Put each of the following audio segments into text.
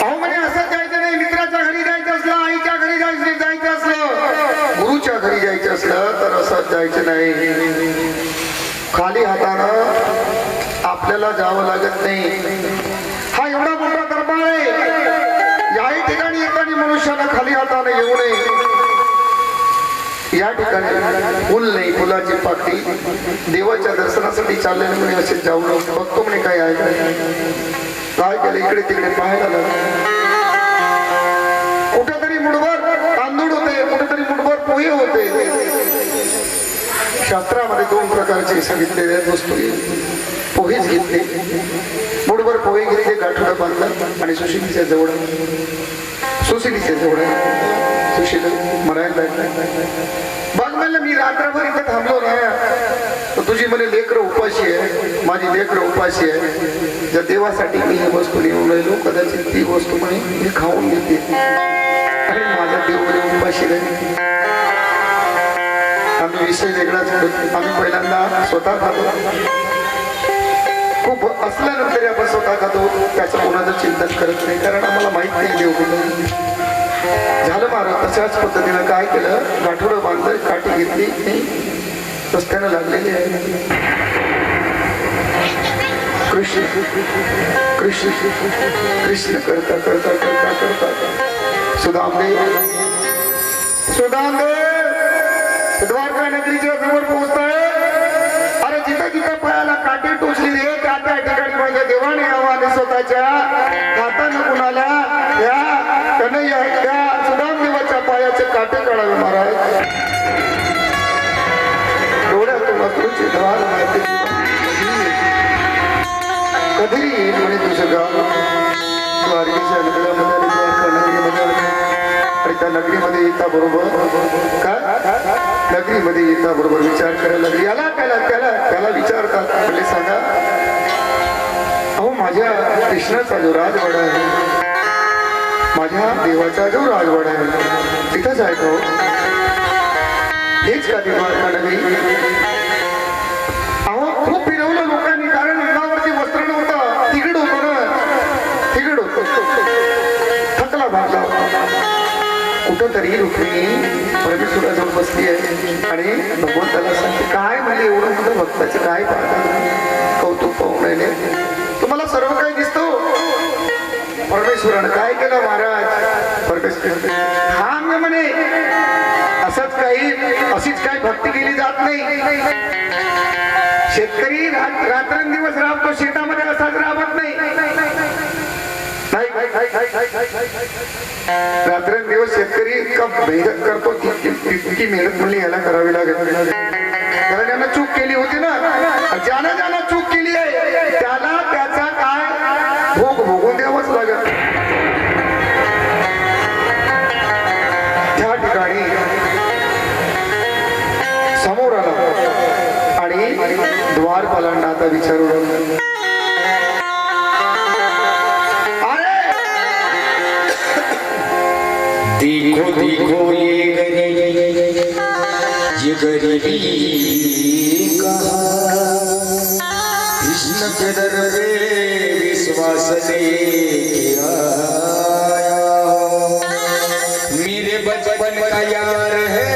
म्हणजे जायचं नाही मित्राच्या घरी जायचं असलं आईच्या घरी जायचं जायचं असलं. गुरुच्या घरी जायचं असलं तर असं जायचं नाही. खाली हातानं आपल्याला जावं लागत नाही. हा एवढा मोठा दरबार आहे. याही ठिकाणी एखादी मनुष्याला खाली हाताने येऊ नये. या ठिकाणी फुल नाही फुलाची पाकडी देवाच्या दर्शनासाठी चालले म्हणे असे जाऊ नको बघतो म्हणे काय आहे काय केलं? इकडे तिकडे पाहायला लागलं. शास्त्रामध्ये दोन प्रकारचे सांगितलेले आहेत वस्तू. पोहेच घेतले. मुठभर पोहे घेतले गाठोडा बांधला आणि सुशिलीच्या जवळ सुशिलीच्या जवळ सुशील मरायला बघ मी रात्रभर इथं थांबलो ना तर तुझी मला लेकर उपाशी आहे. माझी लेकर उपाशी आहे. ज्या देवासाठी मी ही वस्तू निवडून राहिलो कदाचित ती वस्तू म्हणे मी खाऊन घेते आणि माझा देव उपाशी नाही विषय वेगळाच आम्ही पहिल्यांदा स्वतः खातो. खूप असल्यानंतर आपण स्वतः खातो. त्याचं कोणाचं चिंतन करत नाही. कारण आम्हाला माहीत नाही देऊ झालं महाराज तशाच पद्धतीनं काय केलं? गाठोडं बांधलं काठी घेतली. रस्त्यानं लागलेली आहे. कृष्ण. कृष्ण. कृष्ण करता करता करता करता. सुदामदेव. सुदामदेव! द्वारका नगरीच्या समोर पोहोचताय. अरे जिथं जिथं पायाला काटे टोचलेली आहे त्या त्या ठिकाणी माझ्या देवाने यावं आणि स्वतःच्या हातानं कुणाला या कन्हैया त्या सुदामदेवाच्या पायाचे काटे काढावे महाराज. डोळ्यातून अश्रूची धार माहिती कधी येईल म्हणे तुझं गाव. द्वारकेच्या नगरामध्ये आणि द्वारका नगरीमध्ये आणि त्या नगरीमध्ये येता बरोबर? काय नगरीमध्ये येता बरोबर विचार करायला लागली. याला त्याला त्याला त्याला विचारतात म्हणजे सांगा अहो माझ्या कृष्णाचा जो राजवाडा आहे माझ्या देवाचा जो राजवाडा आहे तिथंच आहे का हो? हेच का ते नगरी? कुठंतरी रुक्मिणी परमेश्वराजवळ बसली आहे आणि भगवंताला सांगते काय म्हणजे एवढं मोठं भक्ताचं काय पाहता कौतुक पाहून राहिले तुम्हाला सर्व काही दिसतो परमेश्वरानं काय केलं महाराज परमेश्वर हा मी म्हणे असंच काही अशीच काही भक्ती केली जात नाही शेतकरी रात्रंदिवस राबतो शेतामध्ये असाच राबत नाही रात्रंदिवस शेतकरी तितकी मेहनत याला करावी लागेल. कारण यानं चूक केली होती ना. ज्यानं ज्यानं चूक केली आहे त्याला त्याचा काय भोग भोगून द्यावंच लागेल. त्या ठिकाणी समोर आला आणि द्वारपालांना आता विचारू लागला देखो देखो ये गरीब ये गरीबी कृष्ण के दर पे विश्वास आया मेरे बचपन का यार है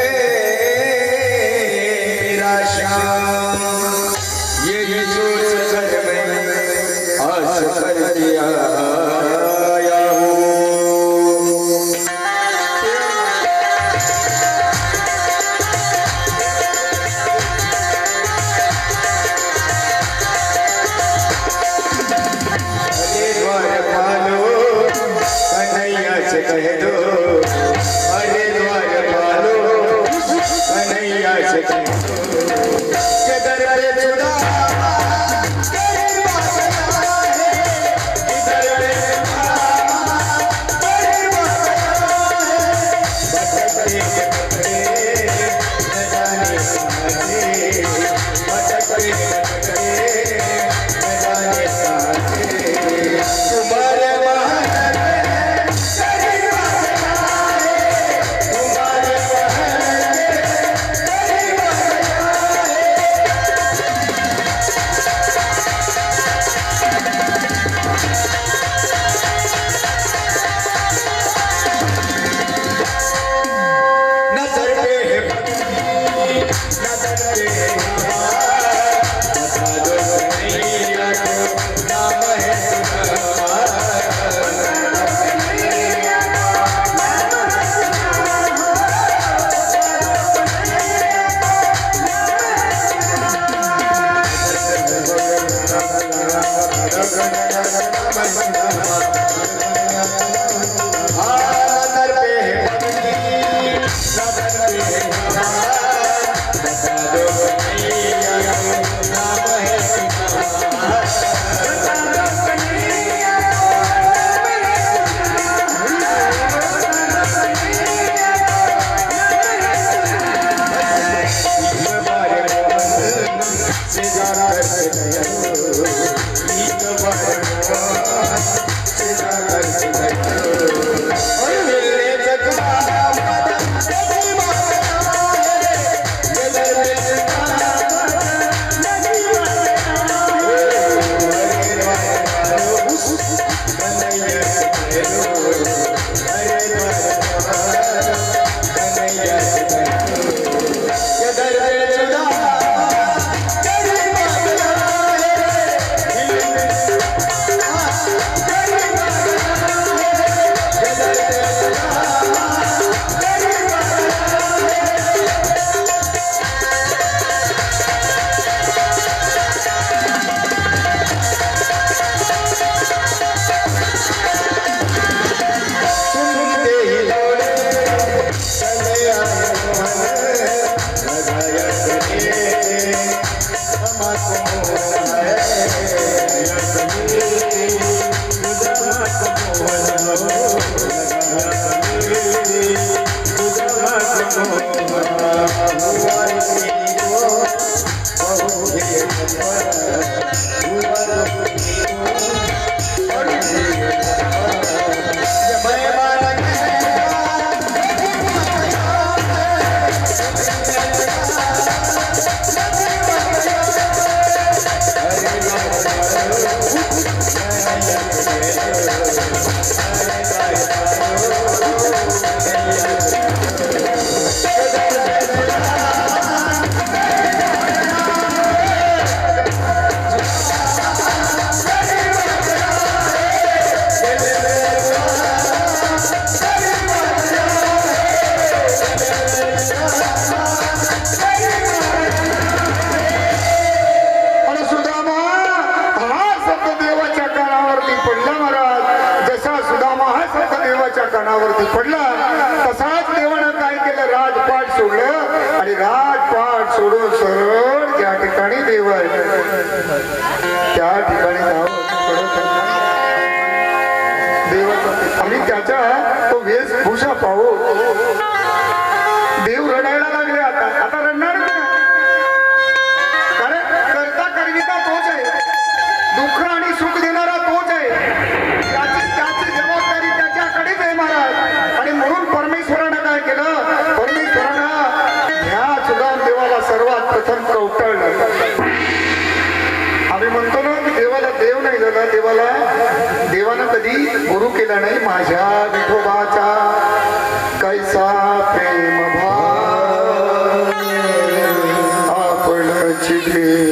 मेरा श्याम देवानं काय राजपाट सोडलं आणि राजपाट सोडून सरळ त्या ठिकाणी देव त्या ठिकाणी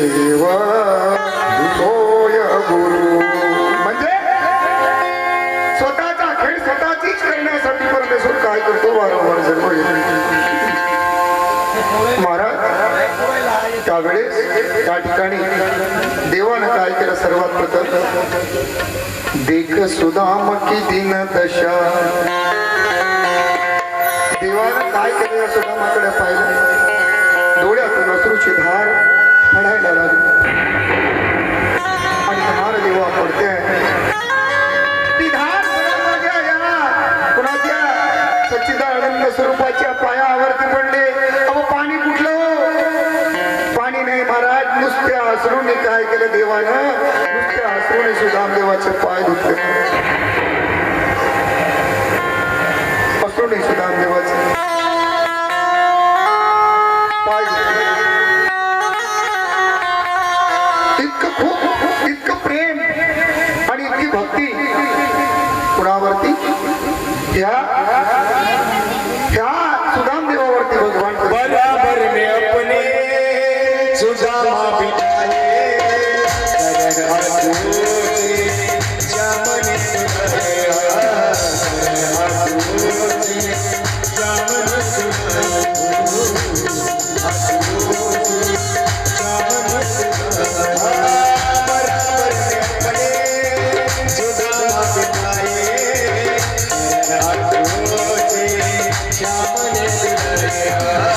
देवा होय गुरु म्हणजे स्वतःचा खेळ स्वतःचीच करण्यासाठी परमेश्वर काय करतो? वारंवार जन्म घेतो. महाराज त्यावेळेस त्या ठिकाणी देवानं काय केलं सर्वात प्रथम? देख सुदाम की दिन दशा. देवानं काय केलं या सुदामाकडे पाहिलं? डोळ्यातून अश्रूची धार पडायला लागली आणि धार देवा पडते ती धार माझ्या या कुणाच्या सच्चिदानंद स्वरूपाच्या पायावरती पडले अहो पाणी कुठलं? पाणी नाही महाराज. नुसत्या अश्रूने काय केलं देवानं नुसत्या हसरून सुद्धा देवाचे पाय धुतले. Senhor.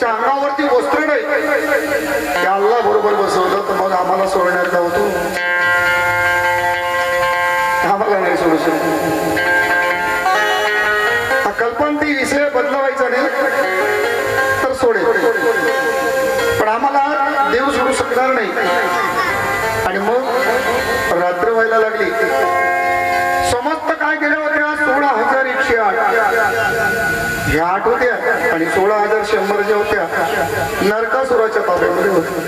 त्याच्या अंगावरती वस्त्र नाही. त्या अल्ला बरोबर बसवलं तर मग आम्हाला सोडण्यात नव्हतो. आम्हाला नाही सोडू शकतो कल्पंती विषय बदलवायचा नाही. तर सोडेल. पण आम्हाला देव सोडू शकणार नाही. आणि मग रात्र व्हायला लागली. समस्त काय केल्या होत्या सोळा हजार एकशे आठ. ह्या आठ होत्या आणि सोळा हजार शंभर ज्या होत्या नरकासुराच्या ताब्यामध्ये होत्या.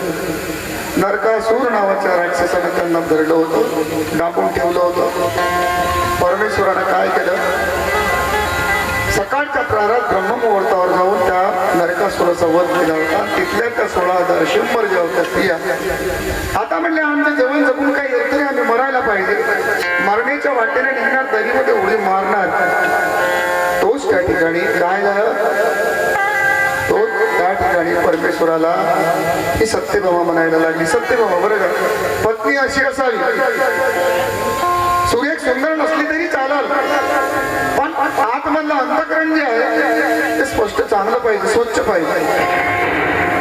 नरकासूर नावाच्या राक्षसानं त्यांना धरलं होतं डांबून ठेवलं होतं. परमेश्वरानं काय केलं? सकाळच्या प्रारात ब्रह्ममुहूर्तावर जाऊन त्या नरकासुराचा वध केला होता. तिथल्या त्या सोळा हजार शंभर ज्या होत्या स्त्रिया आता म्हणले आमचं जेवण जगून काही येत तरी आम्ही मरायला पाहिजे. मरण्याच्या वाटेने निघणार दरीमध्ये उडी मारणार. तोच त्या ठिकाणी. काय झालं? तो त्या ठिकाणी परमेश्वराला ही सत्यभामा म्हणायला लागली. सत्यभामा बरं का? पत्नी अशी असावी. सुरेख सुंदर नसली तरी चालल. पण आतमधलं अंतकरण जे आहे ते स्पष्ट चांगलं पाहिजे स्वच्छ पाहिजे.